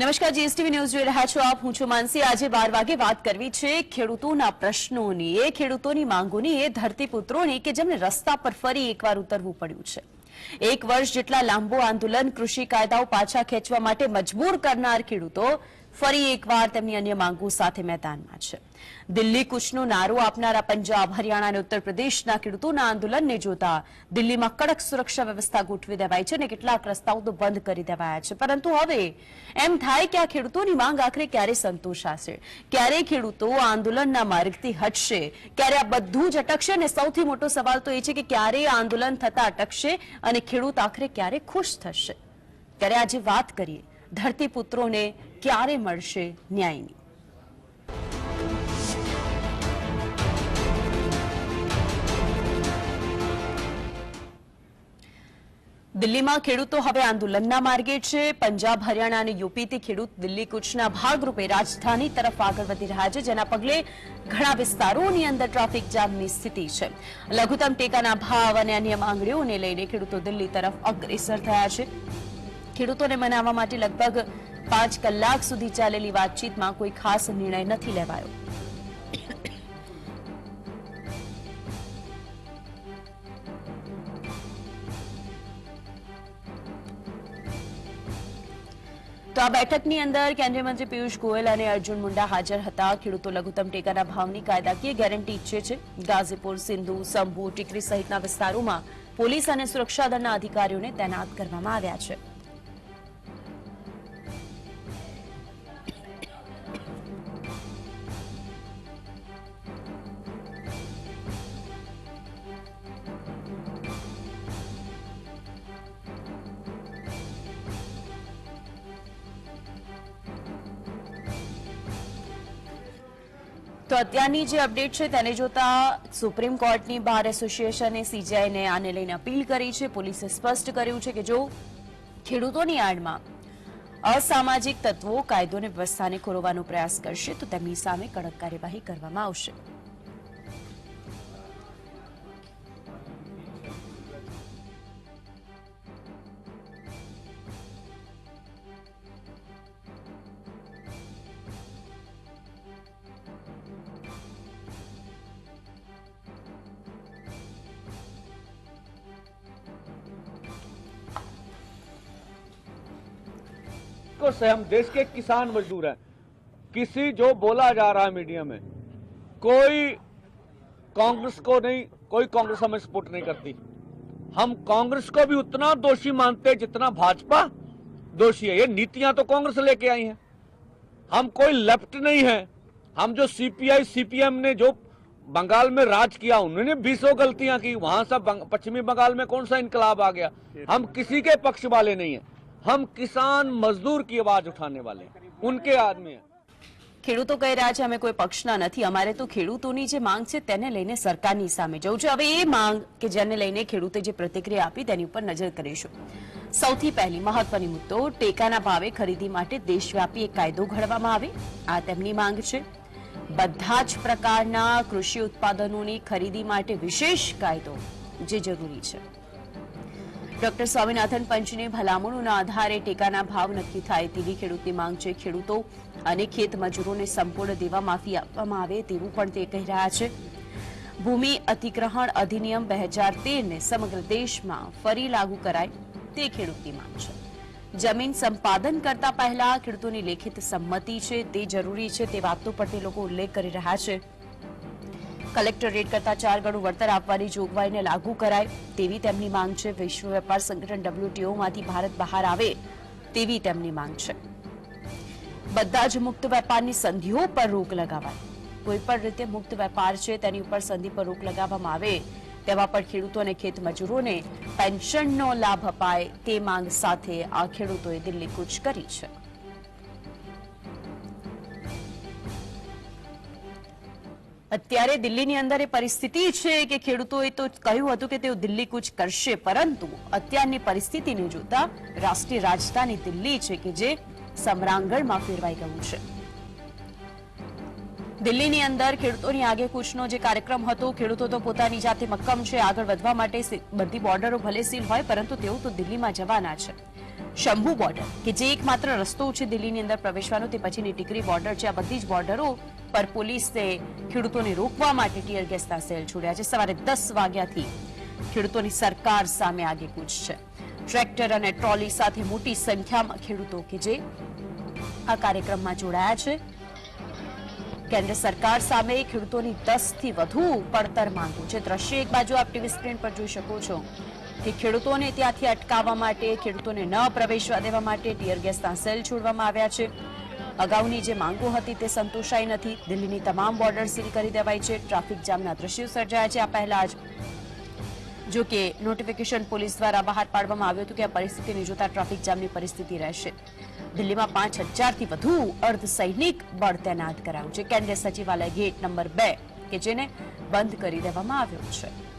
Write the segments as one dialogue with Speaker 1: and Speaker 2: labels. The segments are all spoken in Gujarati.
Speaker 1: નમસ્કાર, જીએસટીવી ન્યૂઝ જોઈ રહ્યા છો આપ. હું છું માનસી. આજે બાર વાગે વાત કરવી છે ખેડૂતોના પ્રશ્નોની. એ ખેડૂતોની માંગોની, એ ધરતીપુત્રોની કે જેમને રસ્તા પર ફરી એકવાર ઉતરવું પડ્યું છે. એક વર્ષ જેટલા લાંબુ આંદોલન, કૃષિ કાયદાઓ પાછા ખેંચવા માટે મજબૂર કરનાર ખેડૂતો ફરી એકવાર તેમની અન્ય માંગો સાથે મેદાનમાં છે. દિલ્હી કૂચનો નારો આપનારા પંજાબ, હરિયાણા અને ઉત્તર પ્રદેશના ખેડૂતોના આંદોલનને જોતા દિલ્હીમાં કડક સુરક્ષા વ્યવસ્થા ગોઠવી દેવાઈ છે અને કેટલાક રસ્તાઓ તો બંધ કરી દેવાયા છે. પરંતુ હવે એમ થાય કે આ ખેડૂતોની માંગ આખરે ક્યારે સંતોષાશે ક્યારે ખેડૂતો આંદોલનના માર્ગથી હટશે? ક્યારે આ બધું જ અટકશે? અને સૌથી મોટો સવાલ તો એ છે કે ક્યારે આંદોલન થતા અટકશે અને ખેડૂત આખરે ક્યારે ખુશ થશે? ત્યારે આજે વાત કરીએ ધરતીપુત્રોને ક્યારે મળશે ન્યાયની? દિલ્હીમાં ખેડૂતો હવે આંદોલનના માર્ગે છે. પંજાબ, હરિયાણા અને યુપીથી ખેડૂત દિલ્હી કૂચના ભાગરૂપે રાજધાની તરફ આગળ વધી રહ્યા છે, જેના પગલે ઘણા વિસ્તારોની અંદર ટ્રાફિક જામની સ્થિતિ છે. લઘુત્તમ ટેકાના ભાવ અને અન્ય માંગણીઓને લઈને ખેડૂતો દિલ્હી તરફ અગ્રેસર થયા છે. ખેડૂતોને મનાવવા માટે લગભગ પાંચ કલાક સુધી ચાલેલી વાતચીતમાં કોઈ ખાસ નિર્ણય નથી લેવાયો. તો આ બેઠકની અંદર કેન્દ્રીય મંત્રી પિયુષ ગોયલ અને અર્જુન મુંડા હાજર હતા. ખેડૂતો લઘુત્તમ ટેકાના ભાવની કાયદાકીય ગેરંટી ઈચ્છે છે. ગાઝીપુર, સિંધુ, સંભુ, ટીકરી સહિતના વિસ્તારોમાં પોલીસ અને સુરક્ષા દળના અધિકારીઓને તૈનાત કરવામાં આવ્યા છે. તો અત્યારની જે અપડેટ છે તેને જોતા સુપ્રીમ કોર્ટની બાર એસોસિએશને સીજીઆઈને આને લઈને અપીલ કરી છે. પોલીસે સ્પષ્ટ કર્યું છે કે જો ખેડૂતોની આડમાં અસામાજિક તત્વો કાયદો અને વ્યવસ્થાને ખોરવવાનો પ્રયાસ કરશે, તો તેમની સામે કડક કાર્યવાહી કરવામાં આવશે.
Speaker 2: से हम देश के किसान मजदूर हैं। किसी जो बोला जा रहा है मीडिया में, कोई कांग्रेस को नहीं, कोई कांग्रेस हमें सपोर्ट नहीं करती। हम कांग्रेस को भी उतना दोषी मानते जितना भाजपा दोषी है। ये नीतियाँ तो कांग्रेस लेके आई हैं। हम कोई लेफ़्ट नहीं है। हम जो सीपीआई सीपीएम ने जो बंगाल में राज किया, उन्होंने बीसों गलतियाँ की। वहाँ से पश्चिमी बंगाल में कौन सा इनकलाब आ गया? हम किसी के पक्ष वाले नहीं है। हम किसान मजदूर की आवाज उठाने वाले हैं उनके आदमी हैं
Speaker 1: ખેડૂતો કહી રહ્યા છે અમે કોઈ પક્ષના નથી અમારે તો ખેડૂતોની જે માંગ છે તેને લઈને સરકારની સામે જવું છે હવે એ માંગ કે જેને લઈને ખેડૂતે જે પ્રતિક્રિયા આપી તેની ઉપર નજર કરીશું સૌથી પહેલી મહત્વની મુદ્દો ટેકાના ભાવે ખરીદી માટે દેશવ્યાપી એક કાયદો ઘડવામાં આવે આ તેમની માંગ છે બધા જ પ્રકારના કૃષિ ઉત્પાદનોની ખરીદી માટે વિશેષ કાયદો જે જરૂરી છે ડોક્ટર સ્વામિનાથન પંચની ભલામણોના આધારે ટેકાના ભાવ નક્કી થાય તેવી ખેડૂતની માંગ છે. ખેડૂતો અને ખેત મજૂરોને સંપૂર્ણ દેવા માફી આપવામાં આવે તેવું પણ તે કહી રહ્યા છે. ભૂમિ અધિગ્રહણ અધિનિયમ બે હજાર તેરને સમગ્ર દેશમાં ફરી લાગુ કરાય તે ખેડૂતની માંગ છે. જમીન સંપાદન કરતા પહેલા ખેડૂતોની લેખિત સંમતિ છે તે જરૂરી છે તે વાતો પર તે લોકો ઉલ્લેખ કરી રહ્યા છે. કલેક્ટર રેટ કરતા ચાર ગણું વળતર આપવાની જોગવાઈને લાગુ કરાય. તેવી તેમની માંગ છે. વિશ્વ વેપાર સંગઠન ડબ્લ્યુટીઓ માંથી ભારત બહાર આવે તેવી તેમની માંગ છે. બધા જ મુક્ત વેપારની સંધિઓ પર રોક લગાવાય. કોઈ પણ રીતે મુક્ત વેપાર છે, તેની ઉપર સંધિ પર રોક લગાવવામાં આવે તેવા પણ ખેડૂતો અને ખેત મજૂરોને પેન્શનનો લાભ અપાય તે માંગ સાથે આ ખેડૂતોએ દિલ્હી કૂચ કરી છે. અત્યારે દિલ્હીની અંદર એ પરિસ્થિતિ છે કે ખેડૂતોએ તો કહ્યું હતું કે તેઓ દિલ્હી કૂચ કરશે, પરંતુ અત્યારની પરિસ્થિતિને જોતા રાષ્ટ્રીય રાજધાની દિલ્હી છે કે જે સમરાંગણમાં ફેરવાઈ ગયું છે. દિલ્હીની અંદર ખેડૂતોની આગે કૂચનો જે કાર્યક્રમ હતો, ખેડૂતો તો પોતાની જાતે મક્કમ છે, આગળ વધવા માટે બધી બોર્ડરો ભલે સીલ હોય, પરંતુ તેઓ તો દિલ્હીમાં જવાના છે. શંભુ બોર્ડર, કે જે એકમાત્ર રસ્તો છે દિલ્હીની અંદર પ્રવેશવાનો, તે પછીની ટીકરી બોર્ડર છે, આ બધી જ બોર્ડરો પર પોલીસે ખેડૂતોને રોકવા માટે ટીયર ગેસના સેલ છોડ્યા છે. સવારે દસ વાગ્યાથી ખેડૂતોની સરકાર સામે આગેકૂચ છે. ટ્રેક્ટર અને ટ્રોલી સાથે મોટી સંખ્યામાં ખેડૂતો કે જે આ કાર્યક્રમમાં જોડાયા છે. કેન્દ્ર સરકાર સામે ખેડૂતોની દસથી વધુ પડતર માંગો છે. દ્રશ્ય એક બાજુ આપ ટીવી સ્ક્રીન પર જોઈ શકો છો કે ખેડૂતોને ત્યાંથી અટકાવવા માટે, ખેડૂતોને ન પ્રવેશવા દેવા માટે ટીયર ગેસના સેલ છોડવામાં આવ્યા છે. અગાઉની જે માંગો હતી તે સંતોષાઈ નથી. દિલ્હીની તમામ બોર્ડર સીલ કરી દેવાઈ છે. ટ્રાફિક જામના દ્રશ્યો સર્જાયા છે. આ પહેલા જ જો કે નોટિફિકેશન પોલીસ દ્વારા બહાર પાડવામાં આવ્યું હતું કે આ પરિસ્થિતિને જોતા ટ્રાફિક જામની પરિસ્થિતિ રહેશે. દિલ્હીમાં પાંચ હજારથી વધુ અર્ધ સૈનિક બળ તૈનાત કરાયું છે. કેન્દ્રીય સચિવાલય ગેટ નંબર બે, કે જેને બંધ કરી દેવામાં આવ્યો છે.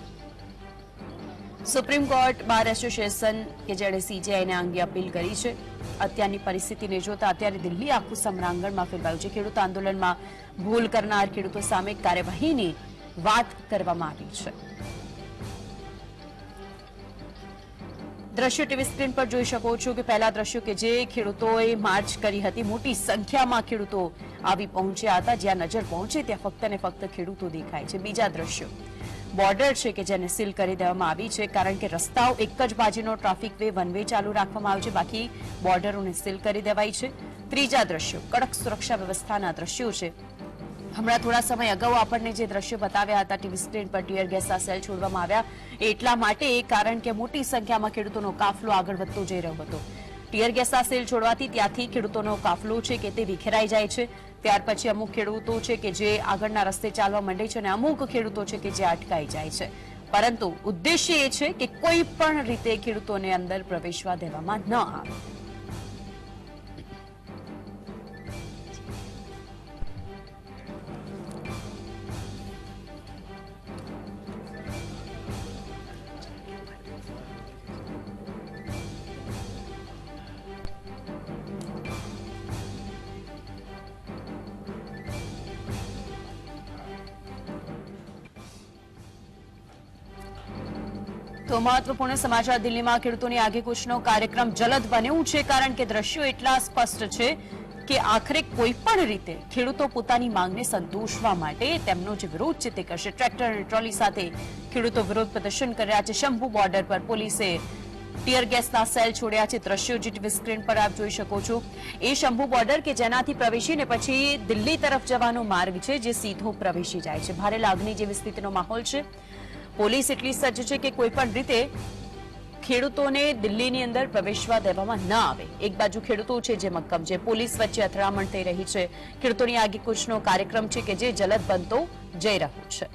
Speaker 1: સુપ્રીમ કોર્ટ બાર એસોસિએશન કે જેણે સીજેઆઈને આ અંગે અપીલ કરી છે. અત્યારની પરિસ્થિતિને જોતા અત્યારે દિલ્હી આખું સમરાંગણમાં ફેરવાયું છે. ખેડૂત આંદોલનમાં ભૂલ કરનાર ખેડૂતો સામે કાર્યવાહીની વાત કરવામાં આવી છે. દ્રશ્યો ટીવી સ્ક્રીન પર જોઈ શકો છો કે પહેલા દ્રશ્યો કે જે ખેડૂતોએ માર્ચ કરી હતી, મોટી સંખ્યામાં ખેડૂતો આવી પહોંચ્યા હતા. જ્યાં નજર પહોંચે ત્યાં ફક્ત ને ફક્ત ખેડૂતો દેખાય છે. બીજા દ્રશ્યો. બોર્ડર છે કે જેને સીલ કરી દેવામાં આવી છે, કારણ કે રસ્તાઓ એક જ બાજુનો ટ્રાફિક વે વન વે ચાલુ રાખવામાં આવ્યો છે. બાકી બોર્ડરોને સીલ કરી દેવાઈ છે. ત્રીજા દ્રશ્યો, કડક સુરક્ષા વ્યવસ્થાના દ્રશ્યો છે. હમણાં થોડા સમય અગાઉ આપણને જે દ્રશ્યો બતાવ્યા હતા, ટીવી સ્ક્રીન પર ટીયર ગેસના સેલ છોડવામાં આવ્યા. એટલા માટે કારણ કે મોટી સંખ્યામાં ખેડૂતોનો કાફલો આગળ વધતો જઈ રહ્યો હતો. ટીયર ગેસના સેલ છોડવાથી ત્યાંથી ખેડૂતોનો કાફલો છે કે તે વિખેરાઈ જાય છે. ત્યાર પછી અમુક ખેડૂતો છે કે જે આગળના રસ્તે ચાલવા માંડે છે અને અમુક ખેડૂતો છે કે જે અટકાઈ જાય છે. પરંતુ ઉદ્દેશ્ય એ છે કે કોઈ પણ રીતે ખેડૂતોને અંદર પ્રવેશવા દેવામાં ન આવે. તો મહત્વપૂર્ણ સમાચાર દિલ્હીમાં ખેડૂતોની આગેકૂચનો કાર્યક્રમ જલદ બન્યું છે કારણ કે દ્રશ્યો એટલા સ્પષ્ટ છે કે આખરે કોઈ પણ રીતે ખેડૂતો પોતાની માંગને સંતોષવા માટે તેમનો જે વિરોધ છે તે કરશે. ટ્રેક્ટર અને ટ્રોલી સાથે ખેડૂતો વિરોધ પ્રદર્શન કરી રહ્યા છે. શંભુ બોર્ડર પર પોલીસે ટીયર ગેસના સેલ છોડ્યા છે. દ્રશ્યો જે ટીવી સ્ક્રીન પર આપ જોઈ શકો છો. એ શંભુ બોર્ડર કે જેનાથી પ્રવેશીને પછી દિલ્હી તરફ જવાનો માર્ગ છે, જે સીધો પ્રવેશી જાય છે. ભારે લાગણી જેવી સ્થિતિનો માહોલ છે. પોલીસ એટલી સજ્જ છે કે કોઈ પણ રીતે ખેડૂતોને દિલ્હીની અંદર પ્રવેશવા દેવામાં ના આવે. એક બાજુ ખેડૂતો છે જે મક્કમ છે. પોલીસ વચ્ચે અથડામણ થઈ રહી છે. ખેડૂતોની આગેકૂચનો કાર્યક્રમ છે કે જે જલદ બનતો જઈ રહ્યો છે.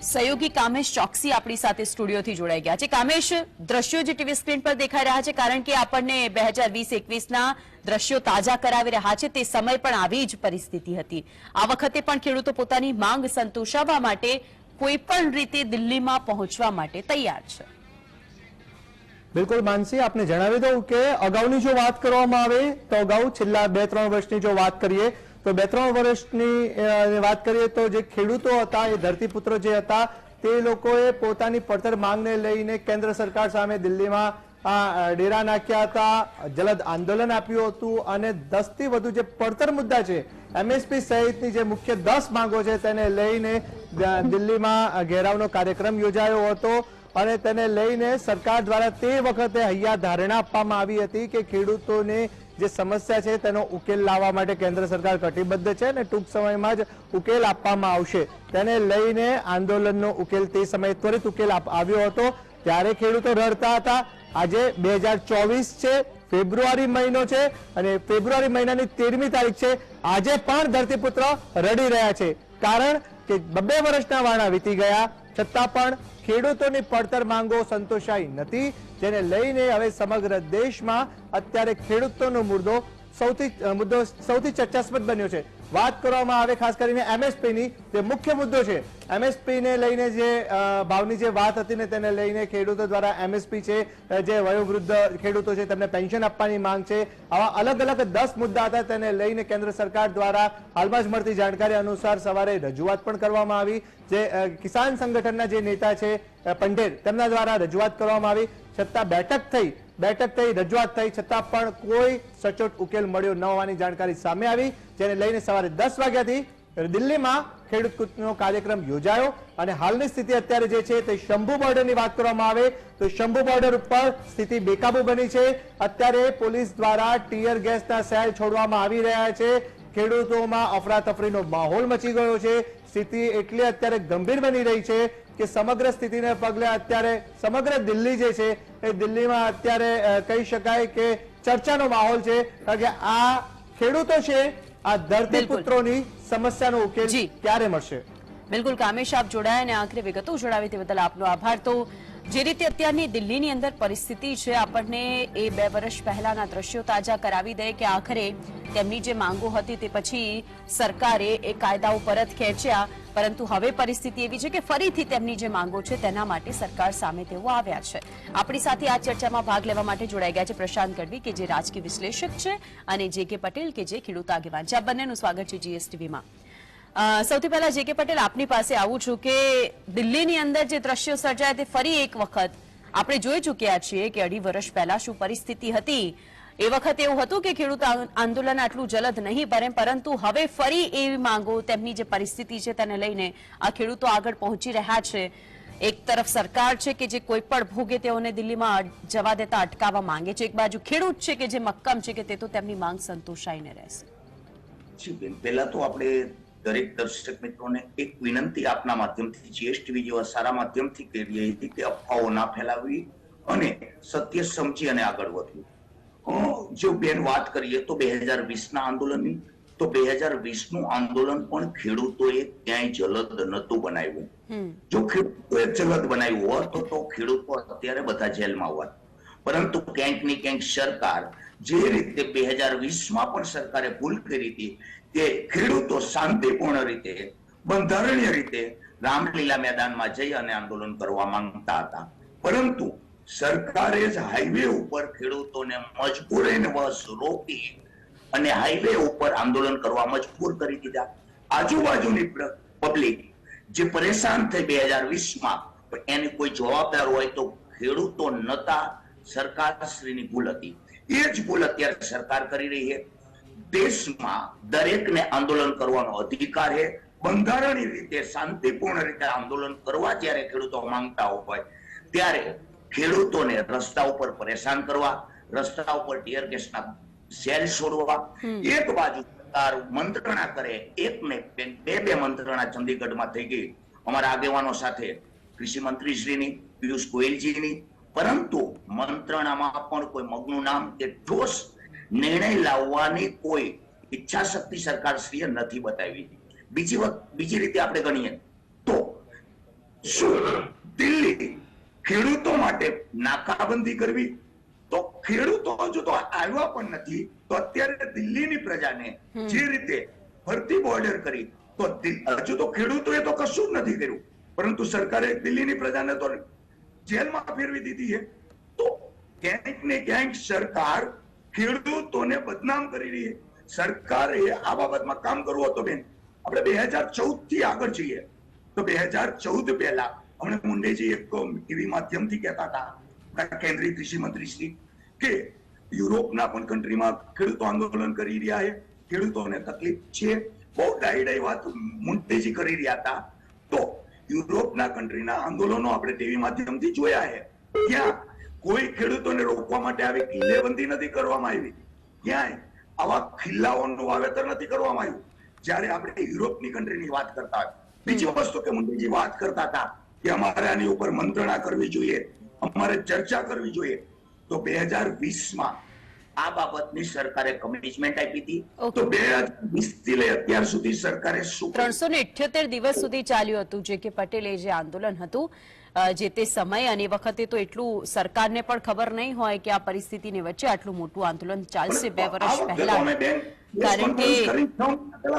Speaker 1: સહયોગી કામેશ ચોકસી આપણી સાથે સ્ટુડિયોથી જોડાઈ ગયા છે. કામેશ, દ્રશ્યો જે ટીવી સ્ક્રીન પર દેખાઈ રહ્યા છે કારણ કે આપણને બે હજાર વીસ એકવીસના દ્રશ્યો તાજા કરાવી રહ્યા છે, તે સમય પણ આવી જ પરિસ્થિતિ હતી. આ વખતે પણ ખેડૂતો પોતાની માંગ સંતોષાવવા માટે કોઈ પણ રીતે દિલ્હીમાં પહોંચવા માટે તૈયાર છે.
Speaker 3: બિલકુલ, માનસી, આપને જણાવી દઉં કે અગાઉની જો વાત કરવામાં આવે, તો અગાઉ છેલ્લા બે ત્રણ વર્ષની જો વાત કરીએ, તો બે ત્રણ વર્ષની વાત કરીએ, તો જે ખેડૂતો હતા, એ ધરતીપુત્રો જે હતા, તે લોકોએ પોતાની પડતર માંગને લઈને કેન્દ્ર સરકાર સામે દિલ્હીમાં ડેરા નાખ્યા હતા, જલદ આંદોલન આપ્યું હતું અને દસથી વધુ જે પડતર મુદ્દા છે, એમએસપી સહિતની જે મુખ્ય દસ માંગો છે, તેને લઈને દિલ્હીમાં ઘેરાવનો કાર્યક્રમ યોજાયો હતો અને તેને લઈને સરકાર દ્વારા તે વખતે હૈયા ધારણા આપવામાં આવી હતી કે ખેડૂતોને જે સમસ્યા છે, તેનો ઉકેલ લાવવા માટે કેન્દ્ર સરકાર કટિબદ્ધ છે અને ટૂંક સમયમાં જ ઉકેલ આપવામાં આવશે. તેને લઈને આંદોલનનો ઉકેલ તે સમયે ત્વરિત ઉકેલ આવ્યો હતો. ત્યારે ખેડૂતો રડતા હતા. આજે બે છે, ફેબ્રુઆરી મહિનો છે અને ફેબ્રુઆરી મહિનાની તેરમી તારીખ છે. આજે પણ ધરતીપુત્ર રડી રહ્યા છે. કારણ કે બબે વર્ષના વાણા વીતી ગયા, છતાં પણ ખેડૂતોની પડતર માંગો સંતોષાઈ નથી, જેને લઈને હવે સમગ્ર દેશમાં અત્યારે ખેડૂતોનો મુદ્દો સૌથી મુદ્દો સૌથી ચર્ચાસ્પદ બન્યો છે. વાત કરવામાં આવે ખાસ કરીને એમએસપીની. જે મુખ્ય મુદ્દો છે, એમએસપીને લઈને જે ભાવની જે વાત હતી ને તેને લઈને ખેડૂતો દ્વારા એમએસપી છે જે વયોવૃદ્ધ ખેડૂતો છે, તેમને પેન્શન આપવાની માંગ છે. આવા અલગ અલગ દસ મુદ્દા હતા તેને લઈને કેન્દ્ર સરકાર દ્વારા હાલમાં જ મળતી જાણકારી અનુસાર સવારે રજૂઆત પણ કરવામાં આવી. જે કિસાન સંગઠનના જે નેતા છે પંઢેર તેમના દ્વારા રજૂઆત કરવામાં આવી. છતાં બેઠક થઈ બેઠક થઈ, રજૂઆત થઈ, છતાં પણ કોઈ સચોટ ઉકેલ મળ્યો ન હોવાની જાણકારી સામે આવી, જેને લઈને સવારે દસ વાગ્યાથી દિલ્હીમાં ખેડૂત કૂચનો કાર્યક્રમ યોજાયો અને હાલની સ્થિતિ અત્યારે જે છે તે શંભુ બોર્ડરની વાત કરવામાં આવે તો શંભુ બોર્ડર ઉપર સ્થિતિ બેકાબુ બની છે. અત્યારે પોલીસ દ્વારા ટીયર ગેસના સેલ છોડવામાં આવી રહ્યા છે. ખેડૂતોમાં અફરાતફરીનો માહોલ મચી ગયો છે. સ્થિતિ એટલી અત્યારે ગંભીર બની રહી છે કે સમગ્ર સ્થિતિને પગલે અત્યારે સમગ્ર દિલ્હી જે છે એ દિલ્હીમાં અત્યારે કહી શકાય કે ચર્ચાનો માહોલ છે. કારણ કે આ ખેડૂતો છે આ ધરતીપુત્રોની સમસ્યાનો ઉકેલ. ક્યારે મળશે?
Speaker 1: બિલકુલ કામેશ આપ જોડાયા અને આખરે વિગતો જણાવી તે બદલ આપનો આભાર. તો જે રીતે અત્યારની દિલ્હીની અંદર પરિસ્થિતિ છે, આપણને એ બે વર્ષ પહેલાના દ્રશ્યો તાજા કરાવી દે કે આખરે તેમની જે માંગો હતી તે પછી સરકારે એ કાયદાઓ પરત ખેંચ્યા. પરંતુ હવે પરિસ્થિતિ એવી છે કે ફરીથી તેમની જે માંગો છે તેના માટે સરકાર સામે તેઓ આવ્યા છે. આપણી સાથે આ ચર્ચામાં ભાગ લેવા માટે જોડાઈ ગયા છે પ્રશાંત ગઢવી, કે જે રાજકીય વિશ્લેષક છે, અને જે કે પટેલ, કે જે ખેડૂત આગેવાન છે. આ બંનેનું સ્વાગત છે જીએસટીવીમાં સૌથી પહેલા જે કે પટેલ, આપની પાસે આવું છું કે દિલ્હીની અંદર જે દ્રશ્યો સર્જાય તે ફરી એક વખત આપણે જોઈ ચૂક્યા છીએ કે અઢી વર્ષ પહેલા શું પરિસ્થિતિ હતી. એ વખત એવું હતું કે ખેડૂત આંદોલન આટલું જલદ નહીં ભરે, પરંતુ હવે ફરી એવી માંગો, તેમની જે પરિસ્થિતિ છે તેને લઈને આ ખેડૂતો આગળ પહોંચી રહ્યા છે. એક તરફ સરકાર છે કે જે કોઈ પણ ભોગે તેઓને દિલ્હીમાં જવા દેતા અટકાવવા માંગે છે. એક બાજુ ખેડૂત છે કે જે મક્કમ છે કે તે તો તેમની માંગ સંતોષાઈને રહેશે.
Speaker 4: પહેલા તો આપણે દરેક દર્શક મિત્રોને એક વિનંતી આપના માધ્યમથી જીએસટીવી જેવા સારા માધ્યમથી કરી હતી કે અફવાઓ ના ફેલાવવી અને સત્ય સમજી અને આગળ વધવું. જો બેન વાત કરીએ તો બે હજાર વીસના આંદોલનની તો બે હજાર વીસનું આંદોલન પણ ખેડૂતોએ ક્યાંય જલદ નહોતું બનાવ્યું. જો ખેડૂતોએ જલદ બનાવ્યું હોત તો તો ખેડૂતો અત્યારે બધા જેલમાં હોત. પરંતુ ક્યાંક ને ક્યાંક સરકાર જે રીતે બે હજાર વીસમાં પણ સરકારે ભૂલ કરી હતી કે ખેડૂતો શાંતિપૂર્ણ રીતે, બંધારણીય રીતે રામલીલા મેદાનમાં જઈ અને આંદોલન કરવા માંગતા હતા. પરંતુ સરકારે જ હાઈવે ઉપર ખેડૂતોને મજબૂરીને વસ રોકી અને હાઈવે ઉપર આંદોલન કરવા મજબૂર કરી દીધા. આજુબાજુની પબ્લિક જે પરેશાન થઈ બે હજાર વીસમાં એની કોઈ જવાબદાર હોય તો ખેડૂતો નતા, સરકારશ્રીની ભૂલ હતી. એ જ ભૂલ અત્યારે સરકાર કરી રહી છે. દેશમાં દરેકને આંદોલન કરવાનો અધિકાર છે. બંધારણીય રીતે શાંતિપૂર્ણ રીતે આંદોલન કરવા જ્યારે ખેડૂતો માંગતા હોય ત્યારે ખેડૂતોને રસ્તા ઉપર પરેશાન કરવા રસ્તા ઉપર ટીયર ગેસના સેલ છોડવા એક બાજુ સરકાર મંત્રણા કરે એક ને બે બે મંત્રણા ચંદીગઢમાં થઈ ગઈ. અમારા આગેવાનો સાથે કૃષિ મંત્રી શ્રીની પિયુષ ગોયલજીની પરંતુ મંત્રણામાં પણ કોઈ મગનું નામ કે ઠોસ નિર્ણય લાવવાની કોઈ ઈચ્છા શક્તિ સરકાર શ્રીએ નથી બતાવી બીજી વખત બીજી રીતે આપણે ગણીએ તો શું દિલ્હી ખેડૂતો માટે નાકાબંધી કરવી? તો ખેડૂતો હજુ તો આવ્યા પણ નથી તો અત્યારે દિલ્હીની પ્રજાને જે રીતે ભરતી બોર્ડર કરી તો હજુ તો ખેડૂતોએ તો કશું જ નથી કર્યું. પરંતુ સરકારે દિલ્હીની પ્રજાને તો જેલમાં ફેરવી દીધી છે. તો ક્યાંક ને ક્યાંક સરકાર ખેડૂતોને બદનામ કરી રહી સરકારે આ બાબતમાં કામ કરવું હતું બેન. આપણે બે હજાર ચૌદથી આગળ જઈએ તો બે હજાર ચૌદ પહેલા હમણાં મુંડેજી એક ટીવી માધ્યમથી કહેતા હતા કેન્દ્રીય કૃષિ મંત્રી કે યુરોપના પણ કન્ટ્રીમાં ખેડૂતો આંદોલન કરી રહ્યા છે. ખેડૂતોને તકલીફ છે. બહુ ડાઈ ડાઈ વાત મુંડેજી કરી રહ્યા હતા. તો યુરોપના કન્ટ્રીના આંદોલનો આપણે ટીવી માધ્યમથી જોયા છે. ત્યાં કોઈ ખેડૂતોને રોકવા માટે આવી કિલ્લેબંધી નથી કરવામાં આવી. ક્યાંય? આવા ખિલ્લાઓનું વાવેતર નથી કરવામાં આવ્યું. જ્યારે આપણે યુરોપની કન્ટ્રીની વાત કરતા બીજી વસ્તુ કે મુંદીજી વાત કરતા હતા કે અમારે આની ઉપર મંત્રણા કરવી જોઈએ. અમારે ચર્ચા કરવી જોઈએ. તો બે હજાર વીસમાં આ બાબતની સરકારે કમિટમેન્ટ આપી હતી. તો બેથી લઈ અત્યાર સુધી સરકારે શું
Speaker 1: ત્રણસો ને દિવસ સુધી ચાલ્યું હતું જે કે પટેલે જે આંદોલન હતું. જે તે સમય અને વખતે તો એટલું સરકારને પણ ખબર નહીં હોય કે આ પરિસ્થિતિની વચ્ચે આટલું મોટું આંદોલન ચાલશે બે વર્ષ પહેલા. કારણ કે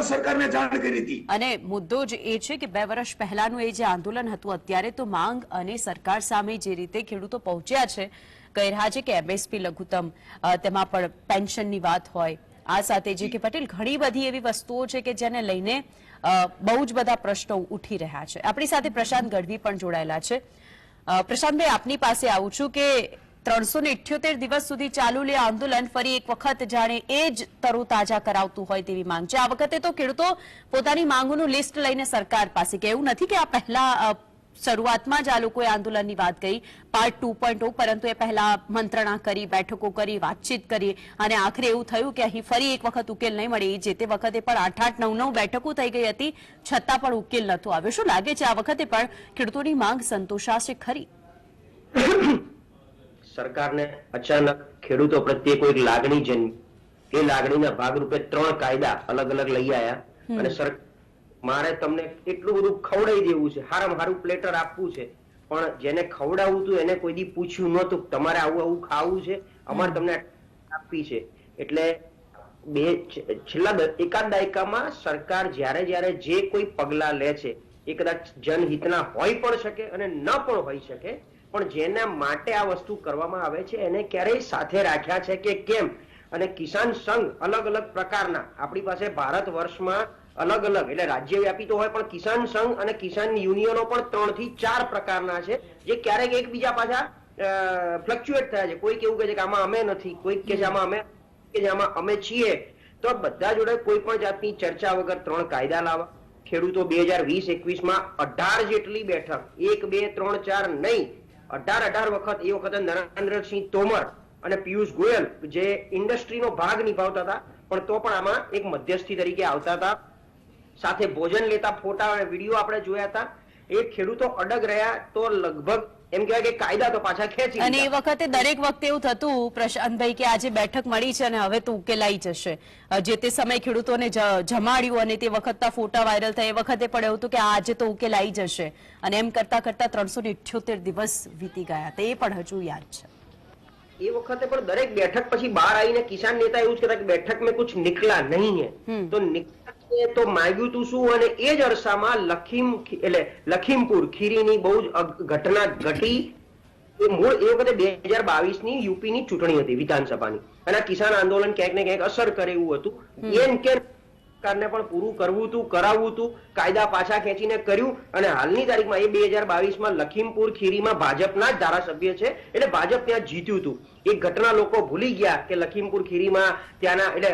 Speaker 4: સરકારને જાણ કરી હતી.
Speaker 1: અને મુદ્દો જ એ છે કે બે વર્ષ પહેલાનું એ જે આંદોલન હતું અત્યારે તો માંગ અને સરકાર સામે જે રીતે ખેડૂતો પહોંચ્યા છે કહી રહ્યા છે કે એમએસપી લઘુત્તમ તેમાં પણ પેન્શનની વાત હોય. આ સાથે જે કે પટેલ ઘણી બધી એવી વસ્તુઓ છે કે જેને લઈને બહુ જ બધા પ્રશ્નો ઉઠી રહ્યા છે. આપણી સાથે પ્રશાંત ગઢવી પણ જોડાયેલા છે. પ્રશાંતભાઈ, આપની પાસે આવું છું કે ત્રણસો ને ઇઠ્યોતેર દિવસ સુધી ચાલુ લે આંદોલન ફરી એક વખત જાણે એ જ તરોતાજા કરાવતું હોય તેવી માંગ છે. આ વખતે તો ખેડૂતો પોતાની માંગોનું લિસ્ટ લઈને સરકાર પાસે કે એવું નથી કે આ પહેલા શરૂઆતમાં જ આ લોકોએ આંદોલનની વાત કહી પાર્ટ ટુ પોઈન્ટ પરંતુ એ પહેલા મંત્રણા કરી બેઠકો કરી વાતચીત કરી અને આખરે એવું થયું કે અહીં ફરી એક વખત ઉકેલ નહીં મળે. જે તે વખતે પણ આઠ આઠ નવ નવ બેઠકો થઈ ગઈ હતી છતાં પણ ઉકેલ નતો આવ્યો. શું લાગે છે આ વખતે પણ ખેડૂતોની માંગ સંતોષાશે ખરી?
Speaker 5: સરકારને અચાનક ખેડૂતો પ્રત્યે કોઈ લાગણી જન્મી. એ લાગણીના ભાગરૂપે ત્રણ કાયદા અલગ અલગ લઈ આવ્યા અને સર મારે તમને એટલું બધું ખવડાવી દેવું છે. હારામાં હારું પ્લેટર આપવું છે. પણ જેને ખવડાવવું હતું એને કોઈ દી પૂછ્યું નહોતું તમારે આવું આવું ખાવું છે? અમારે તમને આપવી છે. એટલે બે છેલ્લા એકાદ દાયકામાં સરકાર જ્યારે જ્યારે જે કોઈ પગલા લે છે, એ કદાચ જનહિતના હોય પણ શકે અને ન પણ હોઈ શકે, પણ જેના માટે આ વસ્તુ કરવામાં આવે છે, એને ક્યારેય સાથે રાખ્યા છે કે કેમ? અને કિસાન સંઘ અલગ અલગ પ્રકારના, આપણી પાસે ભારત વર્ષમાં અલગ અલગ. એટલે રાજ્યવ્યાપી તો હોય, પણ કિસાન સંઘ અને કિસાન યુનિયનો પણ ત્રણથી ચાર પ્રકારના છે, જે ક્યારેક એકબીજા પાછા ફ્લક્ચ્યુએટ થયા છે. કોઈક એવું કહે છે કે આમાં અમે નથી, કોઈક કે આમાં અમે કે જેમાં અમે છીએ. તો બધા જોડે કોઈ પણ જાતની ચર્ચા વગર ત્રણ કાયદા લાવવા. ખેડૂતો બે હજાર વીસ એકવીસમાં અઢાર જેટલી બેઠક, એક, બે, ત્રણ, ચાર નહીં, અઢાર અઢાર વખત, એ વખતે નરેન્દ્રસિંહ તોમર અને પિયુષ ગોયલ જે ઇન્ડસ્ટ્રીનો ભાગ નિભાવતા હતા, પણ તો પણ આમાં એક મધ્યસ્થી તરીકે આવતા હતા. સાથે ભોજન લેતા ફોટા અને વીડિયો આપણે જોયા હતા. એ ખેડૂતો અડગ રહ્યા તો લગભગ એમ કહેવાય કે કાયદા તો પાછા ખેંચી
Speaker 1: અને એ વખતે દરેક વખતે એવું થતું પ્રશાંતભાઈ કે આજે બેઠક મળી છે અને હવે તો ઉકેલાઈ જશે. જે તે સમય ખેડૂતોને જમાડ્યું અને તે વખતના ફોટા વાયરલ થયા એ વખતે પણ એવું હતું કે આજે તો ઉકેલાઈ જશે. અને એમ કરતા કરતા ત્રણસો દિવસ વીતી ગયા તે પણ હજુ યાદ છે.
Speaker 5: એ વખતે પણ દરેક બેઠક પછી બહાર આવીને કિસાન નેતા એવું જ કહેતા કે બેઠક મેં કુછ નિકલા નહીં હે. તો તો માંગ્યું તું શું? અને એ જ અરસામાં લખીમ એટલે લખીમપુર ખીરીની બહુ જ ઘટના ઘટી. એ મૂળ એ વખતે બે હજાર બાવીસની યુપી ની ચૂંટણી હતી વિધાનસભાની. અને આ કિસાન આંદોલન ક્યાંક ને ક્યાંક અસર કરે એવું હતું. એમ કે સરકારને પણ પૂરું કરવું હતું કરાવવું હતું કાયદા પાછા ખેંચીને કર્યું અને હાલની તારીખમાં એ બે હજાર બાવીસમાં લખીમપુર ખીરીમાં ભાજપના જ ધારાસભ્ય છે. એટલે ભાજપ ત્યાં જીત્યું હતું એ ઘટના લોકો ભૂલી ગયા કે લખીમપુર ખીરીમાં ત્યાંના, એટલે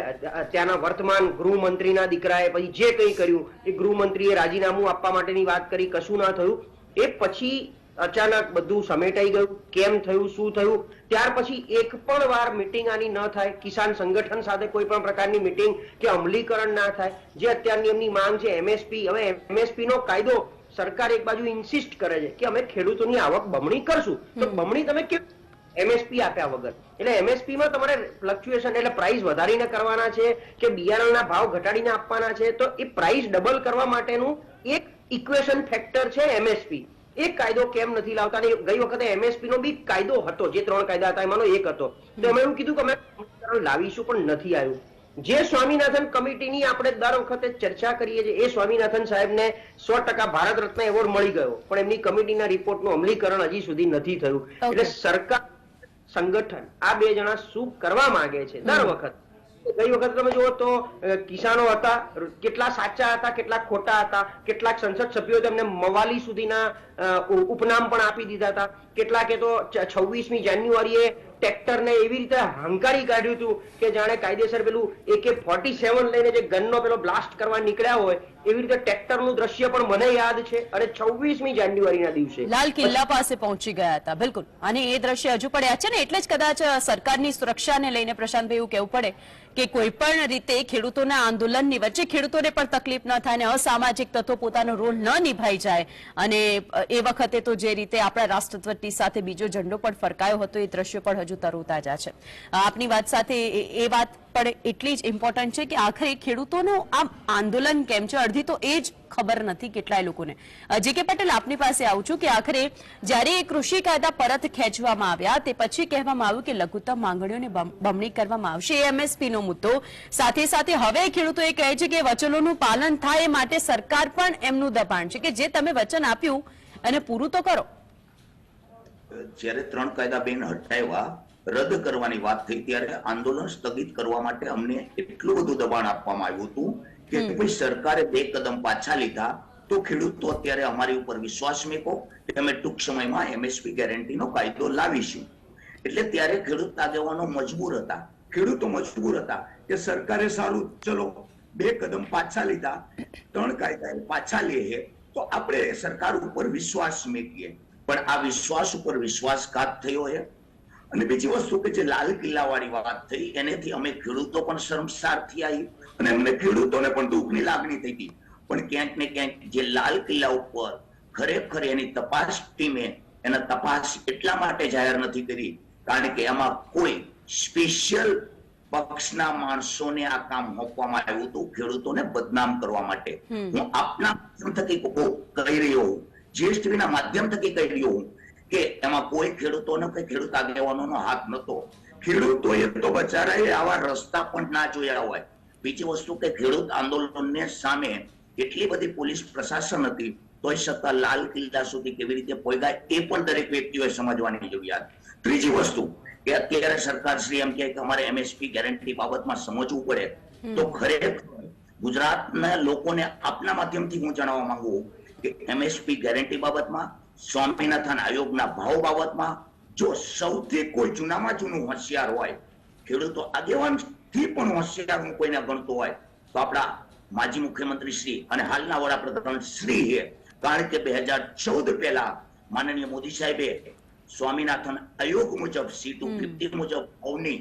Speaker 5: ત્યાંના વર્તમાન ગૃહમંત્રીના દીકરાએ પછી જે કંઈ કર્યું, એ ગૃહમંત્રીએ રાજીનામું આપવા માટેની વાત કરી, કશું ના થયું. એ પછી અચાનક બધું સમેટાઈ ગયું. કેમ થયું શું થયું? ત્યાર પછી એક પણ વાર મિટિંગ આની ન થાય. કિસાન સંગઠન સાથે કોઈ પણ પ્રકારની મિટિંગ કે અમલીકરણ ના થાય. જે અત્યારની એમની માંગ છે એમએસપી હવે એમએસપી નો કાયદો સરકાર એક બાજુ ઇન્સિસ્ટ કરે છે કે અમે ખેડૂતોની આવક બમણી કરશું. તો બમણી તમે કેમ એમએસપી આપ્યા વગર? એટલે એમએસપી માં તમારે ફ્લક્ચ્યુએશન એટલે પ્રાઇસ વધારીને કરવાના છે કે બિયારણના ભાવ ઘટાડીને આપવાના છે. તો એ પ્રાઇસ ડબલ કરવા માટેનું એક ઇક્વેશન ફેક્ટર છે એમએસપી એ કાયદો કેમ નથી લાવતા અને ગઈ વખતે એમએસપી નો બી કાયદો હતો જે ત્રણ કાયદા હતા એમાંનો એક હતો. તો અમે એવું કીધું કે અમે લાવીશું પણ નથી આવ્યું. જે સ્વામિનાથન કમિટીની આપણે દર વખતે ચર્ચા કરીએ છીએ એ સ્વામિનાથન સાહેબને સો ટકા ભારત રત્ન એવોર્ડ મળી ગયો. પણ એમની કમિટીના રિપોર્ટનું અમલીકરણ હજી સુધી નથી થયું. એટલે સરકાર સંગઠન આ બે જણા શું કરવા માંગે છે? દર વખત. ગઈ વખત તમે જુઓ તો કિસાનો હતા કેટલા સાચા હતા કેટલા ખોટા હતા કેટલાક સંસદ સભ્યો તેમને મવાલી સુધીના ઉપનામ પણ આપી દીધા હતા. કેટલાકે તો છવ્વીસમી જાન્યુઆરીએ ટ્રેક્ટરને એવી રીતે હંકારી કાઢ્યું હતું કે જાણે કાયદેસર પેલું એકે ફોર્ટી સેવન લઈને જે ગનનો પેલો બ્લાસ્ટ કરવા નીકળ્યા હોય એવી રીતે ટ્રેક્ટરનું દ્રશ્ય પણ મને યાદ છે. અને છવ્વીસમી જાન્યુઆરીના દિવસે.
Speaker 1: લાલ કિલ્લા પાસે પહોંચી ગયા હતા. બિલકુલ. અને એ દ્રશ્ય હજુ પડ્યા છે ને એટલે જ કદાચ સરકારની સુરક્ષાને લઈને પ્રશાંતભાઈ એવું કહેવું પડે કે કોઈ પણ રીતે ખેડૂતોના આંદોલનની વચ્ચે ખેડૂતોને પણ તકલીફ ન થાય અને અસામાજિક તત્વો પોતાનો રોલ ન નિભાઈ જાય. અને એ વખતે તો જે રીતે આપણા રાષ્ટ્રધ્વજની સાથે બીજો ઝંડો પણ ફરકાયો હતો, એ દ્રશ્યો પણ હજુ તરોતાજા છે. આપની વાત સાથે એ- વાત પણ એટલી જ ઇમ્પોર્ટન્ટ છે કે આખરે ખેડૂતોનું આમ આંદોલન કેમ છે? અડધી તો એ જ ખબર નથી કેટલાય લોકોને. જે કે પટેલ આપની પાસે આવું છું કે આખરે જ્યારે એ કૃષિ કાયદા પરત ખેંચવામાં આવ્યા, તે પછી કહેવામાં આવ્યું કે લઘુત્તમ માંગણીઓને બમ- બમણી કરવામાં આવશે. એમએસપી નો મુદ્દો. સાથે સાથે હવે ખેડૂતો એ કહે છે કે વચનોનું પાલન થાય એ માટે સરકાર પણ એમનું દબાણ છે કે જે તમે વચન આપ્યું એને પૂરું તો કરો.
Speaker 4: જ્યારે ત્રણ કાયદા બેન હટાવ્યા રદ કરવાની વાત થઈ ત્યારે આંદોલન સ્થગિત કરવા માટે અમને એટલું બધું દબાણ આપવામાં આવ્યું હતું કે ભાઈ સરકારે બે કદમ પાછા લીધા તો ખેડૂતો અત્યારે અમારી ઉપર વિશ્વાસ મેકો કે અમે ટૂંક સમયમાં એમએસપી ગેરંટીનો કાયદો લાવીશું. એટલે ત્યારે ખેડૂત આગેવાનો મજબૂર હતા. ખેડૂતો મજબૂર હતા કે સરકારે સારું ચલો બે કદમ પાછા લીધા ત્રણ કાયદા પાછા લે તો આપણે સરકાર ઉપર વિશ્વાસ મેકીએ. પણ આ વિશ્વાસ ઉપર વિશ્વાસઘાત થયો છે. અને બીજી વસ્તુ કે જે લાલ કિલ્લા વાળી વાત થઈ, એનેથી અમે ખેડૂતો પણ શર્મસાર થયા અને અમને ખેડૂતોને પણ દુઃખની લાગણી થઈ હતી પણ ક્યાંક ને ક્યાંક જે લાલ કિલ્લા ઉપર ખરેખર એની તપાસ ટીમે એના તપાસ એટલા માટે જાહેર નથી કરી, કારણ કે એમાં કોઈ સ્પેશિયલ પક્ષના માણસોને આ કામ સોંપવામાં આવ્યું હતું. ખેડૂતોને બદનામ કરવા માટે. હું આપના માધ્યમ થકી કહી રહ્યો હું. GSTV ના માધ્યમ થકી કહી રહ્યો હું કે એમાં કોઈ ખેડૂતોનો કે ખેડૂત આગેવાનોનો હાથ નતો. ખેડૂતોએ તો બચારાએ આવા રસ્તા પણ ના જોયા હોય. બીજી વસ્તુ કે ખેડૂત આંદોલનને સામે એટલી બધી પોલીસ પ્રશાસન હતી તોય છતાં લાલ કિલ્લા સુધી કેવી રીતે પહોંચ્યા એ પણ દરેક વ્યક્તિઓએ સમજવાની જરૂરિયાત. ત્રીજી વસ્તુ કે અત્યારે સરકાર શ્રી એમ કે અમારે એમએસપી ગેરંટી બાબતમાં સમજવું પડે. તો ખરેખર ગુજરાતના લોકોને આપના માધ્યમથી હું જણાવવા માંગુ કે એમએસપી ગેરંટી બાબતમાં સ્વામિનાથન આયોગના ભાવ બાબતમાં જો સૌથી કોઈ જૂનામાં જૂનું હોશિયાર હોય ખેડૂતો આગેવાનથી પણ હોશિયાર હું કોઈને ગણતો હોય તો આપણા માજી મુખ્યમંત્રી શ્રી અને હાલના વડાપ્રધાન શ્રી છે કારણ કે બે હજાર ચૌદ પહેલા માનનીય મોદી સાહેબે સ્વામિનાથન આયોગ મુજબ સી ટુ ફિફ્ટી મુજબ ભાવની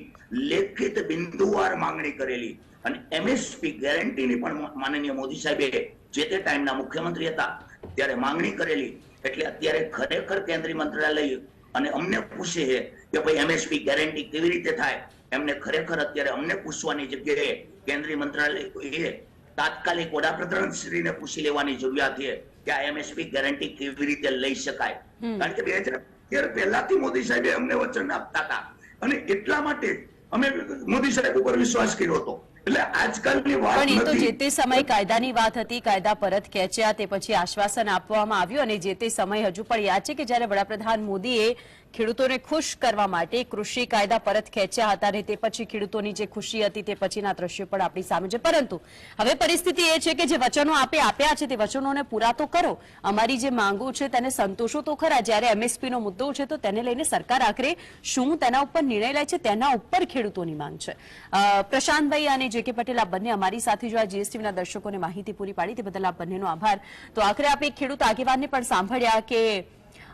Speaker 4: લેખિત બિંદુવાર માંગણી કરેલી. અને એમએસપી ગેરંટીની પણ માનનીય મોદી સાહેબે જે તે ટાઈમના મુખ્યમંત્રી હતા ત્યારે માંગણી કરેલી. એટલે અત્યારે ખરેખર કેન્દ્રીય મંત્રાલય અને અમને પૂછે છે કે ભાઈ એમએસપી ગેરંટી કેવી રીતે થાય? એમને ખરેખર અત્યારે અમને પૂછવાની જગ્યાએ કેન્દ્રીય મંત્રાલય તાત્કાલિક વડાપ્રધાન શ્રીને પૂછી લેવાની જરૂરિયાત છે કે આ એમએસપી ગેરંટી કેવી રીતે લઈ શકાય? કારણ કે બે હજાર તેર પહેલાથી મોદી સાહેબે અમને વચન આપતા હતા. અને એટલા માટે અમે મોદી સાહેબ ઉપર વિશ્વાસ કર્યો હતો. એટલે આજકાલની વાત
Speaker 1: પણ એ તો જે તે સમય કાયદાની વાત હતી કાયદા પરત ખેંચ્યા તે પછી આશ્વાસન આપવામાં આવ્યું અને જે તે સમય હજુ પણ યાદ છે કે જ્યારે વડાપ્રધાન મોદીએ ખેડૂતોને ખુશ કરવા માટે કૃષિ કાયદા પરત ખેંચ્યા હતા અને તે પછી ખેડૂતોની જે ખુશી હતી તે પછીના દ્રશ્યો પણ આપણી સામે છે. પરંતુ હવે પરિસ્થિતિ એ છે કે જે વચનો આપે આપ્યા છે તે વચનોને પૂરા તો કરો. અમારી જે માંગો છે તેને સંતોષો તો ખરા. જ્યારે એમએસપી નો મુદ્દો છે તો તેને લઈને સરકાર આખરે શું તેના ઉપર નિર્ણય લે છે તેના ઉપર ખેડૂતોની માંગ છે. પ્રશાંતભાઈ અને જે કે પટેલ આ બંને અમારી સાથે જો આ જીએસટીના દર્શકોને માહિતી પૂરી પાડી તે બદલ આ બંનેનો આભાર. તો આખરે આપણે ખેડૂત આગેવાનને પણ સાંભળ્યા કે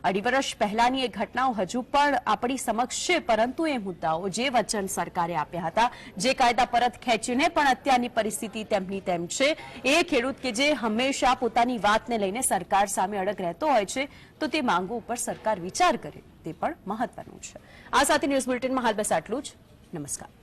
Speaker 1: અઢી વર્ષ પહેલાની એ ઘટનાઓ હજુ પણ આપણી સમક્ષ છે, પરંતુ એ મુદ્દાઓ જે વચન સરકારે આપ્યા હતા, જે કાયદા પરત ખેંચીને પણ અત્યારની પરિસ્થિતિ તેમની તેમ છે. એ ખેડૂત કે જે હંમેશા પોતાની વાતને લઈને સરકાર સામે અડગ રહેતો હોય છે, તો તે માંગો ઉપર સરકાર વિચાર કરે, તે પણ મહત્વનું છે. આ સાથે ન્યૂઝ બુલેટિનમાં હાલ બસ આટલું જ. નમસ્કાર.